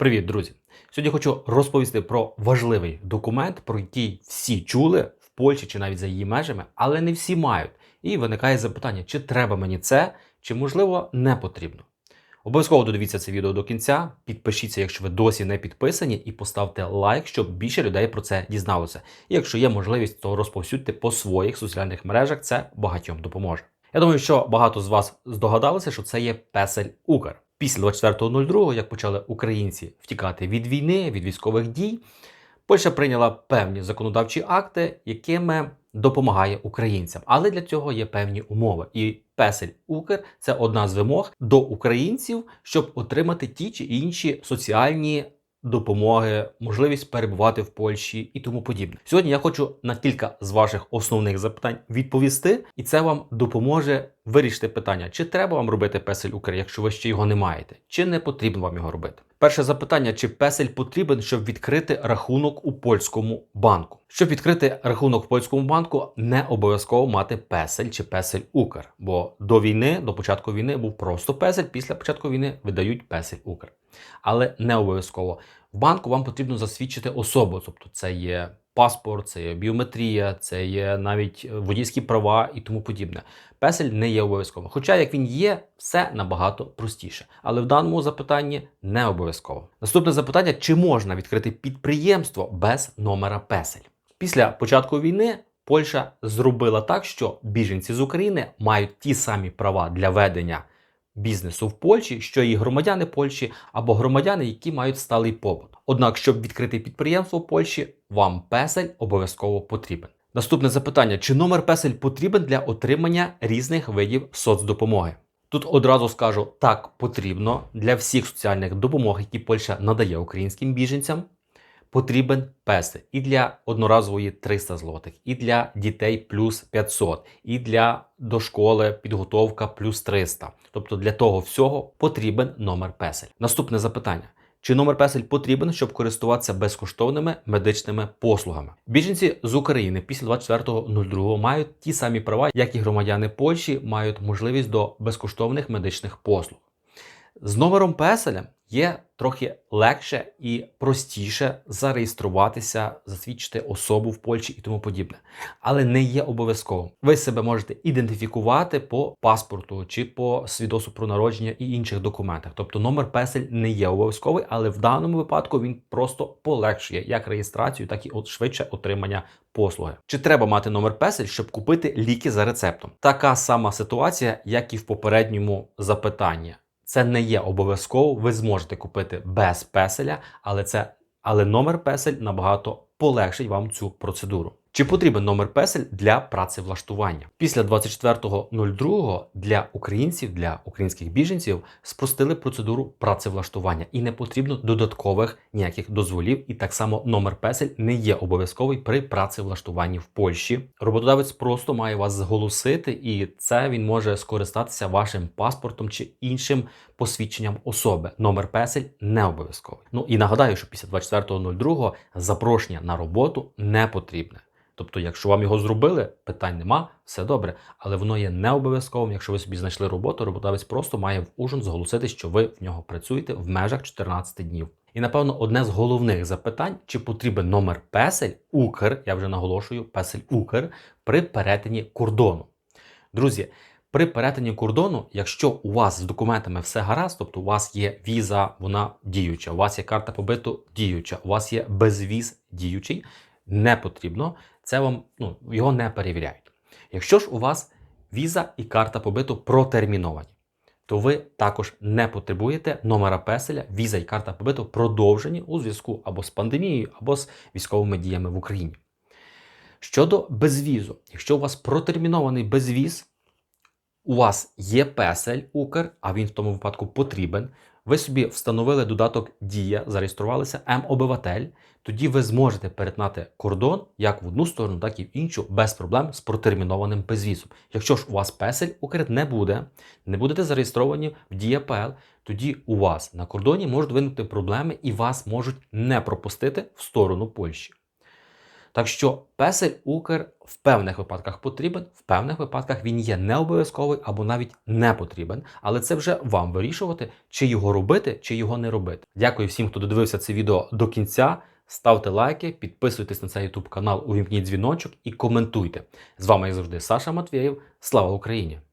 Привіт, друзі! Сьогодні хочу розповісти про важливий документ, про який всі чули в Польщі чи навіть за її межами, але не всі мають. І виникає запитання, чи треба мені це, чи можливо не потрібно. Обов'язково додивіться це відео до кінця. Підпишіться, якщо ви досі не підписані, і поставте лайк, щоб більше людей про це дізналося. І якщо є можливість, то розповсюдьте по своїх соціальних мережах. Це багатьом допоможе. Я думаю, що багато з вас здогадалися, що це є песель Укр. Після 24.02, як почали українці втікати від війни, від військових дій, Польща прийняла певні законодавчі акти, якими допомагає українцям. Але для цього є певні умови. І песель Укр це одна з вимог до українців, щоб отримати ті чи інші соціальні допомоги, можливість перебувати в Польщі і тому подібне. Сьогодні я хочу на кілька з ваших основних запитань відповісти, і це вам допоможе вирішити питання, чи треба вам робити песель Укр, якщо ви ще його не маєте, чи не потрібно вам його робити. Перше запитання: чи песель потрібен, щоб відкрити рахунок у польському банку? Щоб відкрити рахунок в польському банку, не обов'язково мати песель чи песель Укр, бо до війни, до початку війни, був просто песель. Після початку війни видають песель Укр. Але не обов'язково. В банку вам потрібно засвідчити особу, тобто це є паспорт, це є біометрія, це є навіть водійські права і тому подібне. Песель не є обов'язково. Хоча, як він є, все набагато простіше. Але в даному запитанні не обов'язково. Наступне запитання: чи можна відкрити підприємство без номера песель? Після початку війни Польща зробила так, що біженці з України мають ті самі права для ведення бізнесу в Польщі, що і громадяни Польщі або громадяни, які мають сталий побут. Однак, щоб відкрити підприємство в Польщі, вам песель обов'язково потрібен. Наступне запитання: чи номер песель потрібен для отримання різних видів соцдопомоги? Тут одразу скажу так потрібно для всіх соціальних допомог, які Польща надає українським біженцям. Потрібен песель і для одноразової 300 злотих, і для дітей плюс 500, і для дошколи підготовка плюс 300. Тобто для того всього потрібен номер песель. Наступне запитання: чи номер песель потрібен, щоб користуватися безкоштовними медичними послугами? Біженці з України після 24.02 мають ті самі права, як і громадяни Польщі мають можливість до безкоштовних медичних послуг. З номером песеля є трохи легше і простіше зареєструватися, засвідчити особу в Польщі і тому подібне, але не є обов'язковим. Ви себе можете ідентифікувати по паспорту чи по свідоцтву про народження і інших документах. Тобто номер песель не є обов'язковий, але в даному випадку він просто полегшує як реєстрацію, так і швидше отримання послуги. Чи треба мати номер песель, щоб купити ліки за рецептом? Така сама ситуація, як і в попередньому запитанні. Це не є обов'язково, ви зможете купити без песеля, але це але номер песель набагато полегшить вам цю процедуру. Чи потрібен номер песель для працевлаштування? Після 24.02 для українців, для українських біженців спростили процедуру працевлаштування і не потрібно додаткових ніяких дозволів. І так само номер песель не є обов'язковий при працевлаштуванні в Польщі. Роботодавець просто має вас зголосити, і це він може скористатися вашим паспортом чи іншим посвідченням особи. Номер песель не обов'язковий. Ну і нагадаю, що після 24.02 запрошення на роботу не потрібне. Тобто, якщо вам його зробили, питань нема, все добре. Але воно є не обов'язковим. Якщо ви собі знайшли роботу, роботодавець просто має в ужин зголосити, що ви в нього працюєте в межах 14 днів. І напевно одне з головних запитань: чи потрібен номер песель Укр, я вже наголошую, песель Укр при перетині кордону. Друзі. При перетині кордону, якщо у вас з документами все гаразд, тобто у вас є віза, вона діюча, у вас є карта побиту діюча, у вас є безвіз діючий, не потрібно, це вам ну, його не перевіряють. Якщо ж у вас віза і карта побиту протерміновані, то ви також не потребуєте номера песеля, віза і карта побиту продовжені у зв'язку або з пандемією, або з військовими діями в Україні. Щодо безвізу, якщо у вас протермінований безвіз, у вас є песель Укр, а він в тому випадку потрібен. Ви собі встановили додаток Дія, зареєструвалися М-обиватель, тоді ви зможете перетнати кордон як в одну сторону, так і в іншу, без проблем з протермінованим безвізом. Якщо ж у вас песель укрит не буде, не будете зареєстровані в ДіяПЛ, тоді у вас на кордоні можуть виникнути проблеми і вас можуть не пропустити в сторону Польщі. Так що песель Укр в певних випадках потрібен, в певних випадках він є не обов'язковий або навіть не потрібен. Але це вже вам вирішувати, чи його робити, чи його не робити. Дякую всім, хто додивився це відео до кінця. Ставте лайки, підписуйтесь на цей YouTube канал, увімкніть дзвіночок і коментуйте. З вами, як завжди, Саша Матвєєв. Слава Україні!